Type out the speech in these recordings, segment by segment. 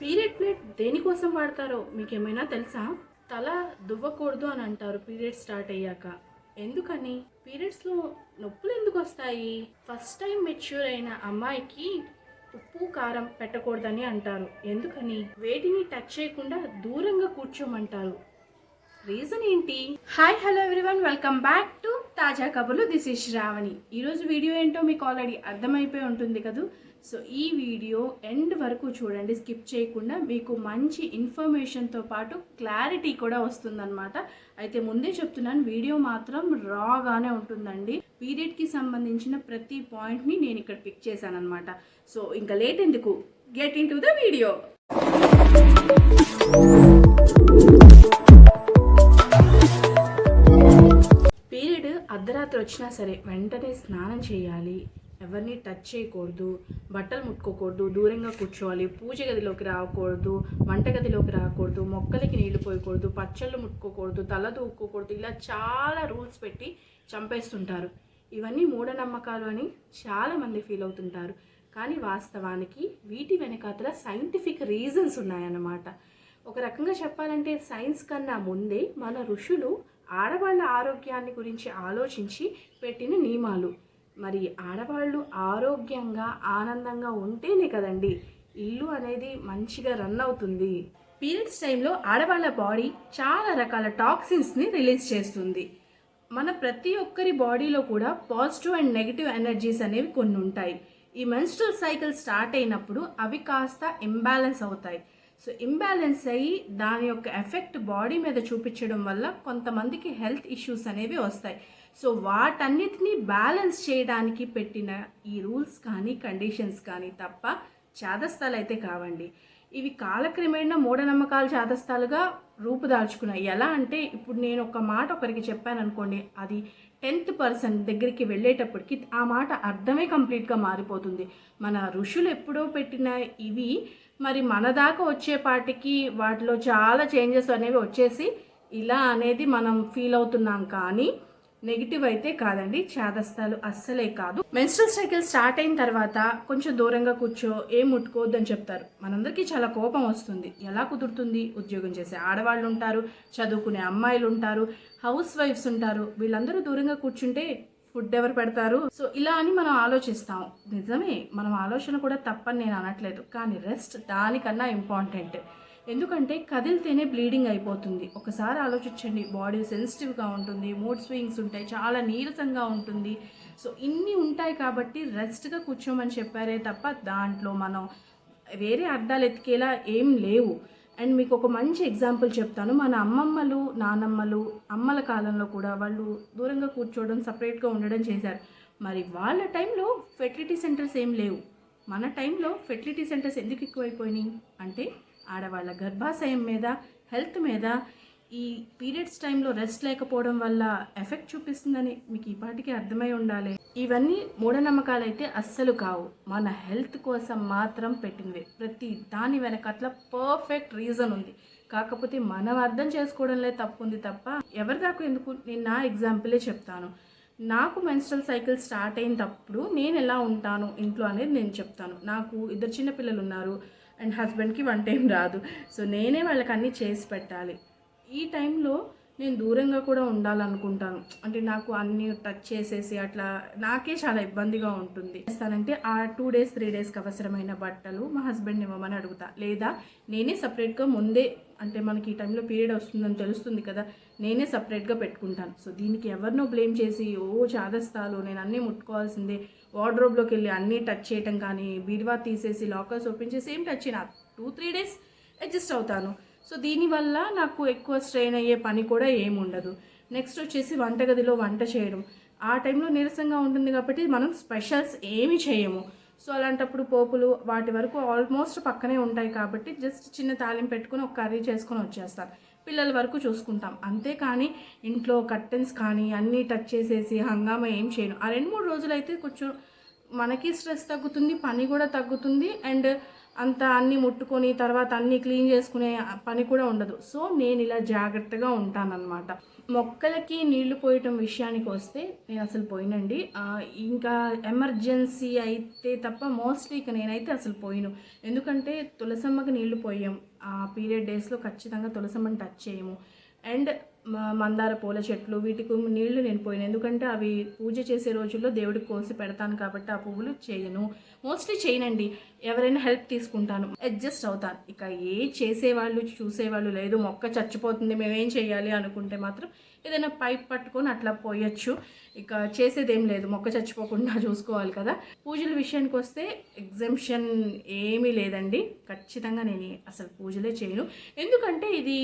Period plate దేనికోసం వాడతారో మీకు ఏమైనా తెలుసా? తల దువ్వకూడదు అని అంటారు పీరియడ్ స్టార్ట్ అయ్యాక. ఎందుకని? పీరియడ్స్లో నొప్పులు ఎందుకు వస్తాయి ఫస్ట్ టైం మెచ్యూర్ అయిన అమ్మాయికి ఉప్పు కారం పెట్టకూడదని అంటారు. ఎందుకని? వేటిని టచ్ చేయకుండా దూరంగా కూర్చోమంటారు. రీజన్ ఏంటి? Hi hello everyone. Welcome back to Taaza Kaburlu. This is Sravani. ఈరోజు వీడియో ఏంటో మీకు ఆల్రెడీ అర్థమైపోయి ఉంటుంది కదా? సో ఈ వీడియో ఎండ్ వరకు చూడండి స్కిప్ చేయకుండా మీకు మంచి ఇన్ఫర్మేషన్తో పాటు క్లారిటీ కూడా వస్తుందన్నమాట. అయితే ముందే చెప్తున్నాను వీడియో మాత్రం రాగానే ఉంటుందండి. పీరియడ్కి సంబంధించిన ప్రతి పాయింట్ని నేను ఇక్కడ పిక్ చేశాను అనమాట సో ఇంకా లేట్ ఎందుకు? Get in to the video. Period అర్ధరాత్రి వచ్చినా సరే వెంటనే స్నానం చేయాలి. ఎవరిని టచ్ చేయకూడదు బట్టలు ముట్టుకోకూడదు దూరంగా కూర్చోవాలి పూజ గదిలోకి రాకూడదు వంటగదిలోకి రాకూడదు మొక్కలకి నీళ్ళు పోయకూడదు పచ్చళ్ళు ముట్టుకోకూడదు తల దూక్కోకూడదు ఇలా చాలా రూల్స్ పెట్టి చంపేస్తుంటారు. ఇవన్నీ మూఢనమ్మకాలు అని చాలామంది ఫీల్ అవుతుంటారు. కానీ వాస్తవానికి వీటి వెనకాతల సైంటిఫిక్ రీజన్స్ ఉన్నాయన్నమాట. ఒక రకంగా చెప్పాలంటే సైన్స్ కన్నా ముందే మన ఋషులు ఆడవాళ్ళ ఆరోగ్యాన్ని గురించి ఆలోచించి పెట్టిన నియమాలు. మరి ఆడవాళ్ళు ఆరోగ్యంగా ఆనందంగా ఉంటేనే కదండి ఇల్లు అనేది మంచిగా రన్ అవుతుంది. పీరియడ్స్ టైంలో ఆడవాళ్ళ బాడీ చాలా రకాల టాక్సిన్స్ని రిలీజ్ చేస్తుంది. మన ప్రతి ఒక్కరి బాడీలో కూడా పాజిటివ్ అండ్ నెగిటివ్ ఎనర్జీస్ అనేవి కొన్ని ఉంటాయి. ఈ మెన్స్ట్రల్ సైకిల్ స్టార్ట్ అయినప్పుడు అవి కాస్త ఇంబ్యాలెన్స్ అవుతాయి. సో ఇంబ్యాలెన్స్ అయ్యి దాని యొక్క ఎఫెక్ట్ బాడీ మీద చూపించడం వల్ల కొంతమందికి హెల్త్ ఇష్యూస్ అనేవి వస్తాయి. సో వాటన్నిటిని బ్యాలెన్స్ చేయడానికి పెట్టిన ఈ రూల్స్ కానీ కండిషన్స్ కానీ తప్ప చేదస్థాలు అయితే కావండి. ఇవి కాలక్రమేణా మూఢనమ్మకాలు చేదస్థాలుగా రూపుదాల్చుకున్నాయి. ఎలా అంటే ఇప్పుడు నేను ఒక మాట ఒకరికి చెప్పాను అనుకోండి అది టెన్త్ పర్సన్ దగ్గరికి వెళ్ళేటప్పటికి ఆ మాట అర్థమే కంప్లీట్గా మారిపోతుంది. మన ఋషులు ఎప్పుడో పెట్టిన ఇవి మరి మన దాకా వచ్చేపాటికి వాటిలో చాలా చేంజెస్ అనేవి వచ్చేసి ఇలా అనేది మనం ఫీల్ అవుతున్నాం కానీ నెగిటివ్ అయితే కాదండి చాదస్తాలు అస్సలే కాదు. మెన్స్ట్రల్ సైకిల్ స్టార్ట్ అయిన తర్వాత కొంచెం దూరంగా కూర్చో ఏం ముట్టుకోవద్దు అని చెప్తారు. మనందరికీ చాలా కోపం వస్తుంది. ఎలా కుదురుతుంది? ఉద్యోగం చేసే ఆడవాళ్ళు ఉంటారు చదువుకునే అమ్మాయిలు ఉంటారు హౌస్ వైఫ్స్ ఉంటారు. వీళ్ళందరూ దూరంగా కూర్చుంటే ఫుడ్ ఎవరు పెడతారు? సో ఇలా అని మనం ఆలోచిస్తాం. నిజమే మనం ఆలోచన కూడా తప్పని నేను అనట్లేదు. కానీ రెస్ట్ దానికన్నా ఇంపార్టెంట్ ఎందుకంటే కదిలితేనే బ్లీడింగ్ అయిపోతుంది. ఒకసారి ఆలోచించండి. బాడీ సెన్సిటివ్గా ఉంటుంది మూడ్ స్వింగ్స్ ఉంటాయి చాలా నీరసంగా ఉంటుంది. సో ఇన్ని ఉంటాయి కాబట్టి రెస్ట్గా కూర్చోమని చెప్పారే తప్ప దాంట్లో మనం వేరే అర్థాలు ఎతికేలా ఏం లేవు. అండ్ మీకు ఒక మంచి ఎగ్జాంపుల్ చెప్తాను. మన అమ్మమ్మలు నానమ్మలు అమ్మల కాలంలో కూడా వాళ్ళు దూరంగా కూర్చోవడం సపరేట్గా ఉండడం చేశారు. మరి వాళ్ళ టైంలో ఫెర్టిలిటీ సెంటర్స్ ఏం లేవు. మన టైంలో ఫెర్టిలిటీ సెంటర్స్ ఎందుకు ఎక్కువైపోయినాయి? అంటే ఆడవాళ్ళ గర్భాశయం మీద హెల్త్ మీద ఈ పీరియడ్స్ టైంలో రెస్ట్ లేకపోవడం వల్ల ఎఫెక్ట్ చూపిస్తుందని మీకు ఈ పాటికి అర్థమై ఉండాలి. ఇవన్నీ మూఢనమ్మకాలు అయితే అస్సలు కావు. మన హెల్త్ కోసం మాత్రం పెట్టినవి. ప్రతి దాని వెనకట్ల పర్ఫెక్ట్ రీజన్ ఉంది. కాకపోతే మనం అర్థం చేసుకోవడంలో తప్పు ఉంది తప్ప ఎవరి దాకా ఎందుకు? నేను నా ఎగ్జాంపులే చెప్తాను. నాకు మెన్స్ట్రల్ సైకిల్ స్టార్ట్ అయినప్పుడు నేను ఎలా ఉంటాను? ఇంట్లో అనేది నేను చెప్తాను. నాకు ఇద్దరు చిన్న పిల్లలు ఉన్నారు. అండ్ హస్బెండ్కి వన్ టైం రాదు. సో నేనే వాళ్ళకి అన్నీ చేసి పెట్టాలి. ఈ టైంలో నేను దూరంగా కూడా ఉండాలనుకుంటాను. అంటే నాకు అన్ని టచ్ చేసేసి అట్లా నాకే చాలా ఇబ్బందిగా ఉంటుంది. చేస్తానంటే ఆ టూ డేస్ త్రీ డేస్కి అవసరమైన బట్టలు మా హస్బెండ్ ఇవ్వమని అడుగుతా. లేదా నేనే సపరేట్గా ముందే అంటే మనకి ఈ టైంలో పీరియడ్ వస్తుందని తెలుస్తుంది కదా నేనే సపరేట్గా పెట్టుకుంటాను. సో దీనికి ఎవరినో బ్లేమ్ చేసి ఓ చాదస్తాలు నేను అన్నీ ముట్టుకోవాల్సిందే. వార్డ్రోబ్లోకి వెళ్ళి అన్నీ టచ్ చేయటం కానీ బీరువా తీసేసి లాకర్స్ ఓపెన్ చేసి ఏం టచ్ చేయను. టూ త్రీ డేస్ అడ్జస్ట్ అవుతాను. సో దీనివల్ల నాకు ఎక్కువ స్ట్రెయిన్ అయ్యే పని కూడా ఏముండదు నెక్స్ట్ వచ్చేసి వంటగదిలో వంట చేయడం. ఆ టైంలో నీరసంగా ఉంటుంది కాబట్టి మనం స్పెషల్స్ ఏమి చేయము. సో అలాంటప్పుడు పోపులు వాటి వరకు ఆల్మోస్ట్ పక్కనే ఉంటాయి కాబట్టి జస్ట్ చిన్న తాలింపు పెట్టుకుని ఒక కర్రీ చేసుకొని వచ్చేస్తాను పిల్లల వరకు చూసుకుంటాం. అంతేకాని ఇంట్లో కర్టెన్స్ కానీ అన్నీ టచ్ చేసేసి హంగామా ఏం చేయను. ఆ రెండు మూడు రోజులు అయితే కొంచెం మనకి స్ట్రెస్ తగ్గుతుంది పని కూడా తగ్గుతుంది. అండ్ అంత అన్ని ముట్టుకొని తర్వాత అన్ని క్లీన్ చేసుకునే పని కూడా ఉండదు. సో నేను ఇలా జాగ్రత్తగా ఉంటానన్నమాట. మొక్కలకి నీళ్ళు పోయటం విషయానికి వస్తే నేను అసలు పోయినండి. ఇంకా ఎమర్జెన్సీ అయితే తప్ప మోస్ట్లీ ఇక నేనైతే అసలు పోయిను. ఎందుకంటే తులసమ్మకి నీళ్ళు పోయాం. ఆ పీరియడ్ డేస్లో ఖచ్చితంగా తులసమ్మని టచ్ చేయము. అండ్ మందార పూల చెట్లు వీటికి నీళ్ళు నేను పోయాను ఎందుకంటే అవి పూజ చేసే రోజుల్లో దేవుడికి కోసి పెడతాను కాబట్టి ఆ పువ్వులు చేయను. మోస్ట్లీ చేయనండి. ఎవరైనా హెల్ప్ తీసుకుంటాను. అడ్జస్ట్ అవుతాను. ఇక ఏ చేసేవాళ్ళు చూసేవాళ్ళు లేదు. మొక్క చచ్చిపోతుంది మేమేం చేయాలి అనుకుంటే మాత్రం ఏదైనా పైప్ పట్టుకొని అట్లా పోయొచ్చు. ఇక చేసేదేం లేదు. మొక్క చచ్చిపోకుండా చూసుకోవాలి కదా. పూజల విషయానికి వస్తే ఎగ్జంప్షన్ ఏమీ లేదండి. ఖచ్చితంగా నేను అసలు పూజలే చేయను. ఎందుకంటే ఇది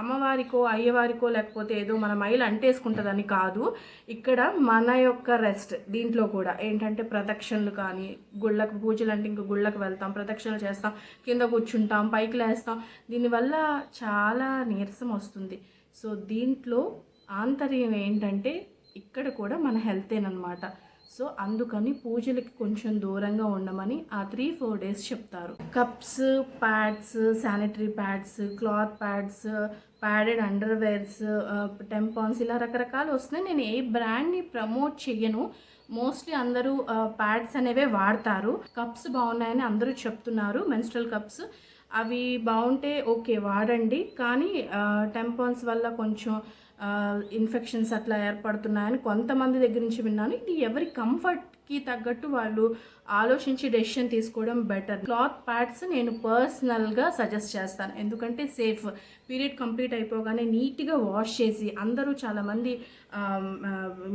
అమ్మవారికో అయ్యవారికో లేకపోతే ఏదో మన మైలు అంటేసుకుంటుందని కాదు. ఇక్కడ మన యొక్క రెస్ట్ దీంట్లో కూడా ఏంటంటే ప్రదక్షిణలు కానీ గుళ్ళకు పూజలు అంటే ఇంక గుళ్ళకు వెళ్తాం ప్రదక్షిణలు చేస్తాం కింద కూర్చుంటాం పైకి లేస్తాం. దీనివల్ల చాలా నీరసం వస్తుంది. సో దీంట్లో ఆంతర్యం ఏంటంటే ఇక్కడ కూడా మన హెల్తేనమాట సో అందుకని పూజలకి కొంచెం దూరంగా ఉండమని ఆ త్రీ ఫోర్ డేస్ చెప్తారు. Cups pads sanitary pads cloth pads padded underwears tampons ఇలా రకరకాలు వస్తున్నాయి. నేను ఏ బ్రాండ్ని ప్రమోట్ చెయ్యను. మోస్ట్లీ అందరూ ప్యాడ్స్ అనేవే వాడతారు. కప్స్ బాగున్నాయని అందరూ చెప్తున్నారు. మెన్స్ట్రల్ కప్స్ అవి బాగుంటే ఓకే వాడండి. కానీ టెంపాన్స్ వల్ల కొంచెం ఇన్ఫెక్షన్స్ అట్లా ఏర్పడుతున్నాయని కొంతమంది దగ్గర నుంచి విన్నాను. ఇది ఎవరి కంఫర్ట్కి తగ్గట్టు వాళ్ళు ఆలోచించి డెసిషన్ తీసుకోవడం బెటర్ క్లాత్ ప్యాడ్స్ నేను పర్సనల్గా సజెస్ట్ చేస్తాను. ఎందుకంటే సేఫ్ పీరియడ్ కంప్లీట్ అయిపోగానే నీట్గా వాష్ చేసి అందరూ చాలామంది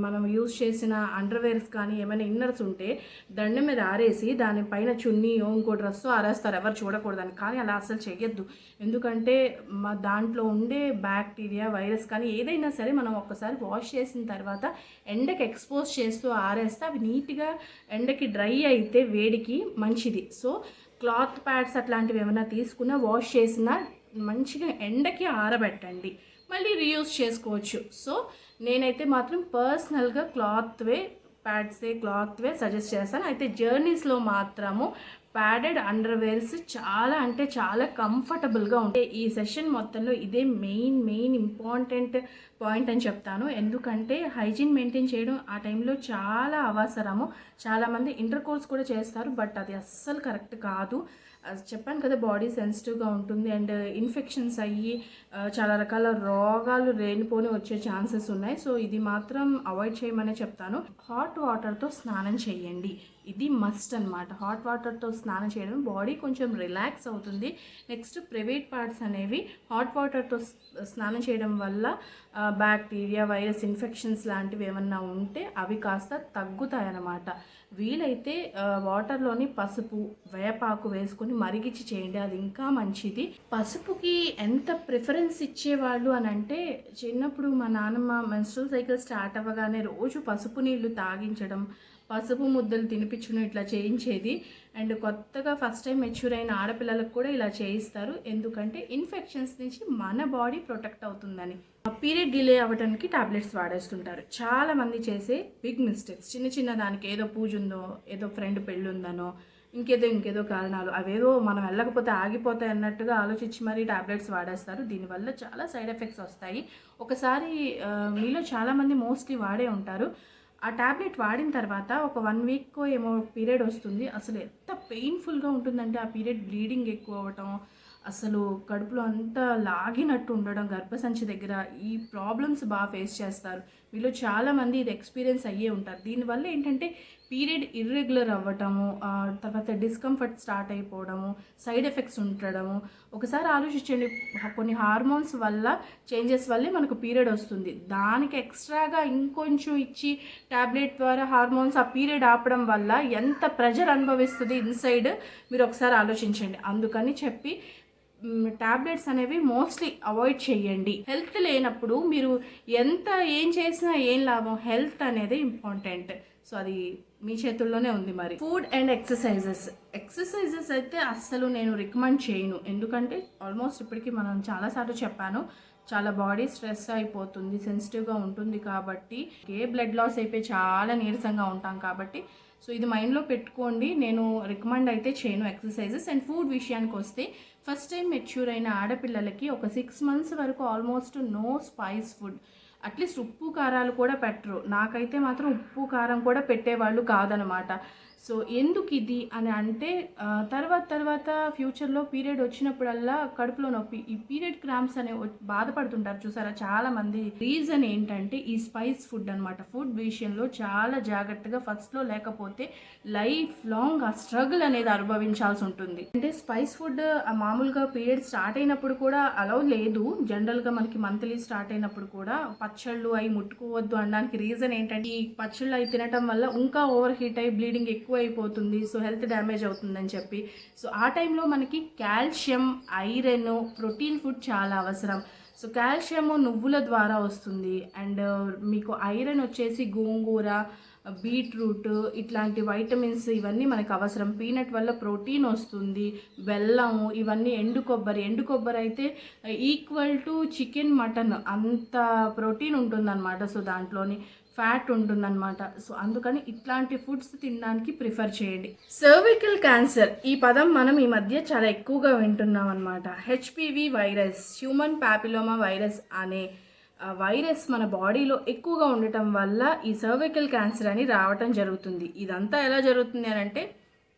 మనం యూజ్ చేసిన అండర్వేర్స్ కానీ ఏమైనా ఇన్నర్స్ ఉంటే దండం మీద ఆరేసి దానిపైన చున్నీ ఇంకో డ్రెస్సో ఆరేస్తారు. ఎవరు చూడకూడదని కానీ అలా అసలు చేయొద్దు ఎందుకంటే మా దాంట్లో ఉండే బ్యాక్టీరియా వైరస్ కానీ ఏదైనా సరే మనం ఒక్కసారి వాష్ చేసిన తర్వాత ఎండకి ఎక్స్పోజ్ చేస్తూ ఆరేస్తే అవి నీట్గా ఎండకి డ్రై అయితే వేడికి మంచిది. సో క్లాత్ ప్యాడ్స్ అట్లాంటివి ఏమైనా తీసుకున్నా వాష్ చేసినా మంచిగా ఎండకి ఆరబెట్టండి. మళ్ళీ రీయూజ్ చేసుకోవచ్చు. సో నేనైతే మాత్రం పర్సనల్గా క్లాత్వే ప్యాడ్సే క్లాత్వే సజెస్ట్ చేస్తాను. అయితే జర్నీస్లో మాత్రము ప్యాడెడ్ అండర్వేర్స్ చాలా అంటే చాలా కంఫర్టబుల్గా ఉంటాయి. ఈ సెషన్ మొత్తంలో ఇదే మెయిన్ మెయిన్ ఇంపార్టెంట్ పాయింట్ అని చెప్తాను. ఎందుకంటే హైజీన్ మెయింటైన్ చేయడం ఆ టైంలో చాలా అవసరము. చాలామంది ఇంటర్ కోర్స్ కూడా చేస్తారు బట్ అది అస్సలు కరెక్ట్ కాదు. చెప్పాను కదా బాడీ సెన్సిటివ్గా ఉంటుంది అండ్ ఇన్ఫెక్షన్స్ అయ్యి చాలా రకాల రోగాలు లేనిపోని వచ్చే ఛాన్సెస్ ఉన్నాయి. సో ఇది మాత్రం అవాయిడ్ చేయమనే చెప్తాను. హాట్ వాటర్తో స్నానం చేయండి. ఇది మస్ట్ అన్నమాట. హాట్ వాటర్తో స్నానం చేయడం బాడీ కొంచెం రిలాక్స్ అవుతుంది. నెక్స్ట్ ప్రైవేట్ పార్ట్స్ అనేవి హాట్ వాటర్తో స్నానం చేయడం వల్ల బ్యాక్టీరియా వైరస్ ఇన్ఫెక్షన్స్ లాంటివి ఏమన్నా ఉంటే అవి కాస్త తగ్గుతాయన్నమాట. వీలైతే వాటర్లోని పసుపు వేపాకు వేసుకొని మరిగిచ్చి చేయండి. అది ఇంకా మంచిది. పసుపుకి ఎంత ప్రిఫరెన్స్ ఇచ్చేవాళ్ళు అని అంటే చిన్నప్పుడు మా నాన్నమ్మ మెన్స్ట్రల్ సైకిల్ స్టార్ట్ అవ్వగానే రోజు పసుపు నీళ్ళు తాగించడం పసుపు ముద్దలు తినిపించడం ఇట్లా చేయించేది. అండ్ కొత్తగా ఫస్ట్ టైం మెచ్యూర్ అయిన ఆడపిల్లలకు కూడా ఇలా చేయిస్తారు. ఎందుకంటే ఇన్ఫెక్షన్స్ నుంచి మన బాడీ ప్రొటెక్ట్ అవుతుందని. పీరియడ్ డిలే అవ్వడానికి టాబ్లెట్స్ వాడేస్తుంటారు. చాలా మంది చేసే బిగ్ మిస్టేక్స్ చిన్న చిన్న దానికి ఏదో పూజ ఉందో ఏదో ఫ్రెండ్ పెళ్ళి ఉందనో ఇంకేదో ఇంకేదో కారణాలు అవేదో మనం వెళ్ళకపోతే ఆగిపోతాయి అన్నట్టుగా ఆలోచించి మరీ టాబ్లెట్స్ వాడేస్తారు. దీనివల్ల చాలా సైడ్ ఎఫెక్ట్స్ వస్తాయి. ఒకసారి మీలో చాలామంది మోస్ట్లీ వాడే ఉంటారు. ఆ టాబ్లెట్ వాడిన తర్వాత ఒక వన్ వీక్ ఏమో పీరియడ్ వస్తుంది. అసలు ఎంత పెయిన్ఫుల్గా ఉంటుందంటే ఆ పీరియడ్ బ్లీడింగ్ ఎక్కువ అవ్వటం అసలు కడుపులో అంతా లాగినట్టు ఉండడం గర్భసంచి దగ్గర ఈ ప్రాబ్లమ్స్ బాగా ఫేస్ చేస్తారు. వీళ్ళు చాలామంది ఇది ఎక్స్పీరియన్స్ అయ్యే ఉంటారు. దీనివల్ల ఏంటంటే పీరియడ్ ఇర్రెగ్యులర్ అవ్వటము తర్వాత డిస్కంఫర్ట్ స్టార్ట్ అయిపోవడము సైడ్ ఎఫెక్ట్స్ ఉండడము. ఒకసారి ఆలోచించండి కొన్ని హార్మోన్స్ వల్ల చేంజెస్ వల్లే మనకు పీరియడ్ వస్తుంది. దానికి ఎక్స్ట్రాగా ఇంకొంచెం ఇచ్చి టాబ్లెట్ ద్వారా హార్మోన్స్ ఆ పీరియడ్ ఆపడం వల్ల ఎంత ప్రెజర్ అనుభవిస్తుంది ఇన్సైడ్ మీరు ఒకసారి ఆలోచించండి. అందుకని చెప్పి ట్యాబ్లెట్స్ అనేవి మోస్ట్లీ అవాయిడ్ చేయండి. హెల్త్ లేనప్పుడు మీరు ఎంత ఏం చేసినా ఏం లాభం హెల్త్ అనేది ఇంపార్టెంట్. సో అది మీ చేతుల్లోనే ఉంది మరి. ఫుడ్ అండ్ ఎక్సర్సైజెస్ ఎక్సర్సైజెస్ అయితే అస్సలు నేను రికమెండ్ చేయను. ఎందుకంటే ఆల్మోస్ట్ ఇప్పటికీ మనం చాలాసార్లు చెప్పాను చాలా బాడీ స్ట్రెస్ అయిపోతుంది సెన్సిటివ్గా ఉంటుంది కాబట్టి ఏ బ్లడ్ లాస్ అయిపోయి చాలా నీరసంగా ఉంటాం కాబట్టి సో ఇది మైండ్లో పెట్టుకోండి. నేను రికమెండ్ అయితే చేయను ఎక్సర్సైజెస్ అండ్ ఫుడ్ విషయానికి వస్తే ఫస్ట్ టైం మెచ్యూర్ అయిన ఆడపిల్లలకి ఒక సిక్స్ మంత్స్ వరకు almost no spice food at least ఉప్పు కారాలు కూడా పెట్టరు. నాకైతే మాత్రం ఉప్పు కారం కూడా పెట్టేవాళ్ళు కాదనమాట. సో ఎందుకు ఇది అని అంటే తర్వాత తర్వాత ఫ్యూచర్లో పీరియడ్ వచ్చినప్పుడల్లా కడుపులో నొప్పి. ఈ పీరియడ్ క్రామ్స్ అనే బాధపడుతుంటారు చూసారా చాలా మంది రీజన్ ఏంటంటే ఈ స్పైస్ ఫుడ్ అన్నమాట. ఫుడ్ విషయంలో చాలా జాగ్రత్తగా ఫస్ట్లో లేకపోతే లైఫ్ లాంగ్ ఆ స్ట్రగుల్ అనేది అనుభవించాల్సి ఉంటుంది. అంటే స్పైస్ ఫుడ్ మామూలుగా పీరియడ్ స్టార్ట్ అయినప్పుడు కూడా అలౌ లేదు. జనరల్గా మనకి మంత్లీ స్టార్ట్ అయినప్పుడు కూడా పచ్చళ్ళు అవి ముట్టుకోవద్దు అనడానికి రీజన్ ఏంటంటే ఈ పచ్చళ్ళు అవి తినటం వల్ల ఇంకా ఓవర్ హీట్ అయ్యి బ్లీడింగ్ ఎక్కువ అయిపోతుంది సో హెల్త్ డ్యామేజ్ అవుతుందని చెప్పి. సో ఆ టైంలో మనకి కాల్షియం ఐరన్ ప్రోటీన్ ఫుడ్ చాలా అవసరం. సో కాల్షియం నువ్వుల ద్వారా వస్తుంది. అండ్ మీకు ఐరన్ వచ్చేసి గోంగూర బీట్రూట్ ఇట్లాంటి వైటమిన్స్ ఇవన్నీ మనకు అవసరం. పీనట్ వల్ల ప్రోటీన్ వస్తుంది బెల్లం ఇవన్నీ ఎండు కొబ్బరి. ఎండు కొబ్బరి అయితే ఈక్వల్ టు చికెన్ మటన్ అంత ప్రోటీన్ ఉంటుందన్నమాట. సో దాంట్లోని ఫ్యాట్ ఉంటుందన్నమాట. సో అందుకని ఇట్లాంటి ఫుడ్స్ తినడానికి ప్రిఫర్ చేయండి. సర్వికల్ క్యాన్సర్ ఈ పదం మనం ఈ మధ్య చాలా ఎక్కువగా వింటున్నాం అనమాట HPV virus human papilloma virus అనే వైరస్ మన బాడీలో ఎక్కువగా ఉండటం వల్ల ఈ సర్వికల్ క్యాన్సర్ అని రావటం జరుగుతుంది. ఇదంతా ఎలా జరుగుతుంది అని అంటే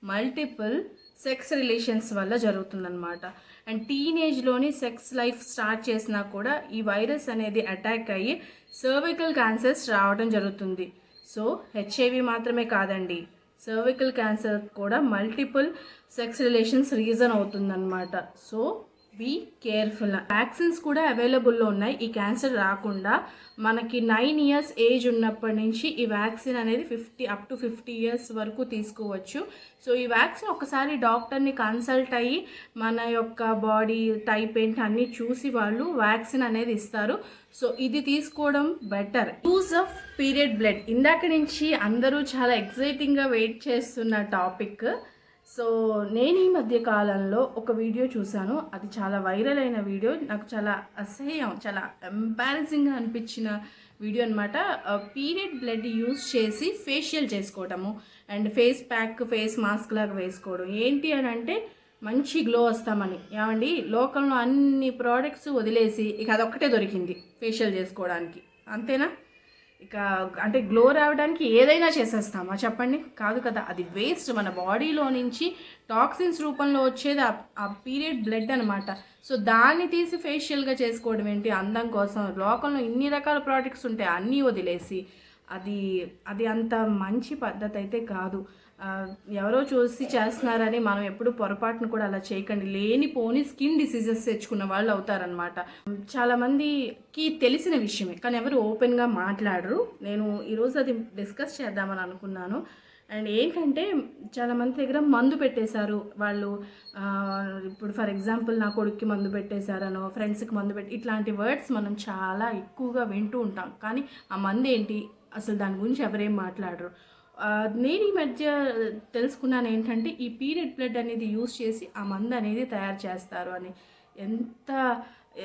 మల్టిపుల్ సెక్స్ రిలేషన్స్ వల్ల జరుగుతుందన్నమాట. అండ్ టీనేజ్లోని సెక్స్ లైఫ్ స్టార్ట్ చేసినా కూడా ఈ వైరస్ అనేది అటాక్ అయ్యి సర్వికల్ క్యాన్సర్స్ రావడం జరుగుతుంది. సో హెచ్ఐవి మాత్రమే కాదండి. సర్వికల్ క్యాన్సర్ కూడా మల్టిపుల్ సెక్స్ రిలేషన్స్ రీజన్ అవుతుందన్నమాట. సో బీ కేర్ఫుల్ వ్యాక్సిన్స్ కూడా అవైలబుల్లో ఉన్నాయి. ఈ క్యాన్సర్ రాకుండా మనకి నైన్ ఇయర్స్ ఏజ్ ఉన్నప్పటి నుంచి ఈ వ్యాక్సిన్ అనేది fifty up to fifty years వరకు తీసుకోవచ్చు. సో ఈ వ్యాక్సిన్ ఒకసారి డాక్టర్ని కన్సల్ట్ అయ్యి మన యొక్క బాడీ టైప్ ఏంటి అన్నీ చూసి వాళ్ళు వ్యాక్సిన్ అనేది ఇస్తారు. సో ఇది తీసుకోవడం better use of period blood ఇందాక నుంచి అందరూ చాలా ఎక్సైటింగ్గా వెయిట్ చేస్తున్న టాపిక్ సో నేను ఈ మధ్య కాలంలో ఒక వీడియో చూశాను. అది చాలా వైరల్ అయిన వీడియో. నాకు చాలా అసహ్యం చాలా ఎంబారసింగ్గా అనిపించిన వీడియో అనమాట పీరియడ్ బ్లడ్ యూజ్ చేసి ఫేషియల్ చేసుకోవటము and face pack face mask లాగా వేసుకోవడం. ఏంటి అని అంటే మంచి గ్లో వస్తామని. ఏమండి? లోకంలో అన్ని ప్రోడక్ట్స్ వదిలేసి ఇక అదొక్కటే దొరికింది ఫేషియల్ చేసుకోవడానికి. అంతేనా? ఇక అంటే గ్లో రావడానికి ఏదైనా చేసేస్తామా? చెప్పండి. కాదు కదా అది వేస్ట్ మన బాడీలో నుంచి టాక్సిన్స్ రూపంలో వచ్చేది ఆ- ఆ పీరియడ్ బ్లడ్ అనమాట సో దాన్ని తీసి ఫేషియల్గా చేసుకోవడం ఏంటి? అందం కోసం. లోకంలో ఇన్ని రకాల ప్రోడక్ట్స్ ఉంటాయి అన్నీ వదిలేసి. అది అది అంత మంచి పద్ధతి అయితే కాదు. ఎవరో చూసి చేస్తున్నారని మనం ఎప్పుడు పొరపాటును కూడా అలా చేయకండి. లేనిపోని స్కిన్ డిసీజెస్ తెచ్చుకున్న వాళ్ళు అవుతారనమాట చాలామందికి తెలిసిన విషయమే కానీ ఎవరు ఓపెన్గా మాట్లాడరు. నేను ఈరోజు అది డిస్కస్ చేద్దామని అనుకున్నాను. అండ్ ఏంటంటే చాలా మంది దగ్గర మందు పెట్టేశారు. వాళ్ళు ఇప్పుడు ఫర్ ఎగ్జాంపుల్ నా కొడుక్కి మందు పెట్టేశారనో ఫ్రెండ్స్కి మందు పెట్టి ఇట్లాంటి వర్డ్స్ మనం చాలా ఎక్కువగా వింటూ ఉంటాం. కానీ ఆ మందు ఏంటి అసలు దాని గురించి ఎవరేం మాట్లాడరు. నేను ఈ మధ్య తెలుసుకున్నాను ఏంటంటే ఈ పీరియడ్ బ్లడ్ అనేది యూజ్ చేసి ఆ మందు అనేది తయారు చేస్తారు అని. ఎంత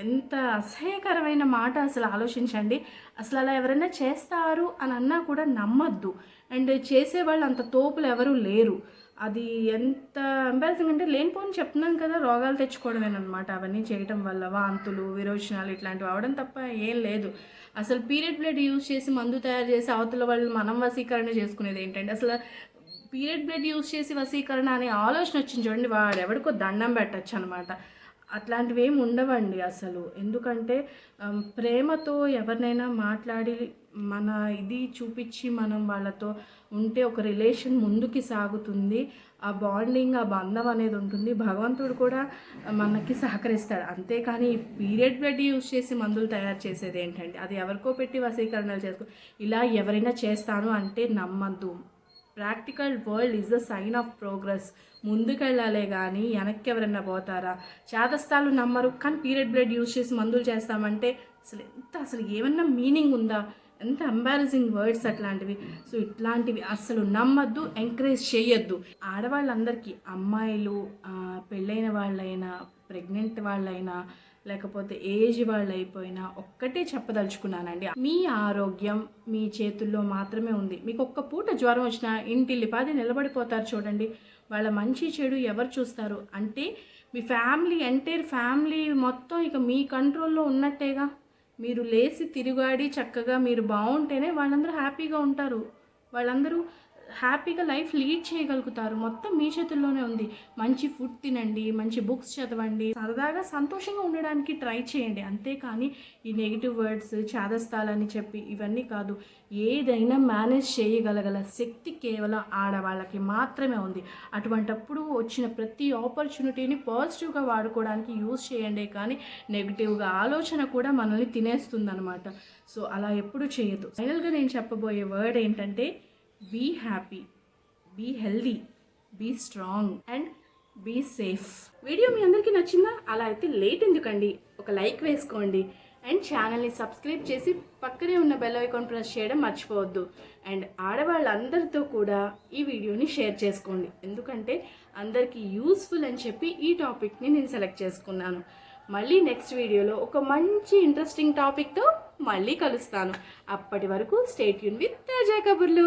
ఎంత అసహ్యకరమైన మాట అసలు ఆలోచించండి. అసలు అలా ఎవరైనా చేస్తారు అని అన్నా కూడా నమ్మద్దు. అండ్ చేసేవాళ్ళు అంత తోపులు ఎవరూ లేరు. అది ఎంత ఎంబారసింగ్ అంటే లేనిపోని చెప్తున్నాను కదా రోగాలు తెచ్చుకోవడమేనమాట అవన్నీ చేయటం వల్ల వాంతులు విరోచనాలు ఇట్లాంటివి అవడం తప్ప ఏం లేదు. అసలు పీరియడ్ బ్లడ్ యూజ్ చేసి మందు తయారు చేసి అవతల వాళ్ళు మనం వశీకరణ చేసుకునేది ఏంటంటే అసలు పీరియడ్ బ్లడ్ యూజ్ చేసి వశీకరణ అనే ఆలోచన వచ్చింది చూడండి వాడు ఎవరికో దండం పెట్టచ్చు అనమాట అట్లాంటివి ఏమి ఉండవండి అసలు. ఎందుకంటే ప్రేమతో ఎవరినైనా మాట్లాడి మన ఇది చూపించి మనం వాళ్ళతో ఉంటే ఒక రిలేషన్ ముందుకి సాగుతుంది. ఆ బాండింగ్ ఆ బంధం అనేది ఉంటుంది. భగవంతుడు కూడా మనకి సహకరిస్తాడు. అంతేకాని పీరియడ్ బ్లడ్ యూజ్ చేసి మందులు తయారు చేసేది ఏంటంటే అది ఎవరికో పెట్టి వసీకరణలు చేసుకో ఇలా ఎవరైనా చేస్తాను అంటే నమ్మద్దు. Practical world is the sign of progress. ముందుకెళ్ళాలే కానీ వెనక్కి ఎవరైనా పోతారా? చేతస్థాలు నమ్మరు. కానీ పీరియడ్ బ్లడ్ యూజ్ చేసి మందులు చేస్తామంటే అసలు ఎంత అసలు ఏమన్నా మీనింగ్ ఉందా? ఎంత ఎంబారసింగ్ వర్డ్స్ అట్లాంటివి. సో ఇట్లాంటివి అసలు నమ్మద్దు ఎంకరేజ్ చేయొద్దు ఆడవాళ్ళందరికీ అమ్మాయిలు పెళ్ళైన వాళ్ళైనా ప్రెగ్నెంట్ వాళ్ళైనా లేకపోతే ఏజ్ వాళ్ళు అయిపోయినా ఒక్కటే చెప్పదలుచుకున్నానండి. మీ ఆరోగ్యం మీ చేతుల్లో మాత్రమే ఉంది. మీకు ఒక్క పూట జ్వరం వచ్చినా ఇంటిల్లిపాది నిలబడిపోతారు చూడండి. వాళ్ళ మంచి చెడు ఎవరు చూస్తారు? అంటే మీ ఫ్యామిలీ ఎంటైర్ ఫ్యామిలీ మొత్తం ఇక మీ కంట్రోల్లో ఉన్నట్టేగా? మీరు లేచి తిరుగాడి చక్కగా మీరు బాగుంటేనే వాళ్ళందరూ హ్యాపీగా ఉంటారు. వాళ్ళందరూ హ్యాపీగా లైఫ్ లీడ్ చేయగలుగుతారు. మొత్తం మీ చేతుల్లోనే ఉంది. మంచి ఫుడ్ తినండి మంచి బుక్స్ చదవండి. సరదాగా సంతోషంగా ఉండడానికి ట్రై చేయండి. అంతేకాని ఈ నెగిటివ్ వర్డ్స్ చాదస్తాలని చెప్పి ఇవన్నీ కాదు. ఏదైనా మేనేజ్ చేయగలగల శక్తి కేవలం ఆడవాళ్ళకి మాత్రమే ఉంది. అటువంటప్పుడు వచ్చిన ప్రతి ఆపర్చునిటీని పాజిటివ్గా వాడుకోవడానికి యూజ్ చేయండి కానీ నెగిటివ్గా ఆలోచన కూడా మనల్ని తినేస్తుంది అనమాట సో అలా ఎప్పుడు చేయదు ఫైనల్గా నేను చెప్పబోయే వర్డ్ ఏంటంటే be happy be healthy be strong and be safe video మీ అందరికీ నచ్చిందా? అలా అయితే లేట్ ఎందుకండి? ఒక లైక్ వేసుకోండి. అండ్ ఛానల్ని సబ్స్క్రైబ్ చేసి పక్కనే ఉన్న బెల్ ఐకాన్ ప్రెస్ చేయడం మర్చిపోవద్దు. అండ్ ఆడవాళ్ళందరితో కూడా ఈ వీడియోని షేర్ చేసుకోండి. ఎందుకంటే అందరికీ యూస్ఫుల్ అని చెప్పి ఈ టాపిక్ని నేను సెలెక్ట్ చేసుకున్నాను. మళ్ళీ నెక్స్ట్ వీడియోలో ఒక మంచి ఇంట్రెస్టింగ్ టాపిక్తో మళ్ళీ కలుస్తాను. అప్పటి వరకు స్టేట్ యూన్ విత్ తాజా కబుర్లు.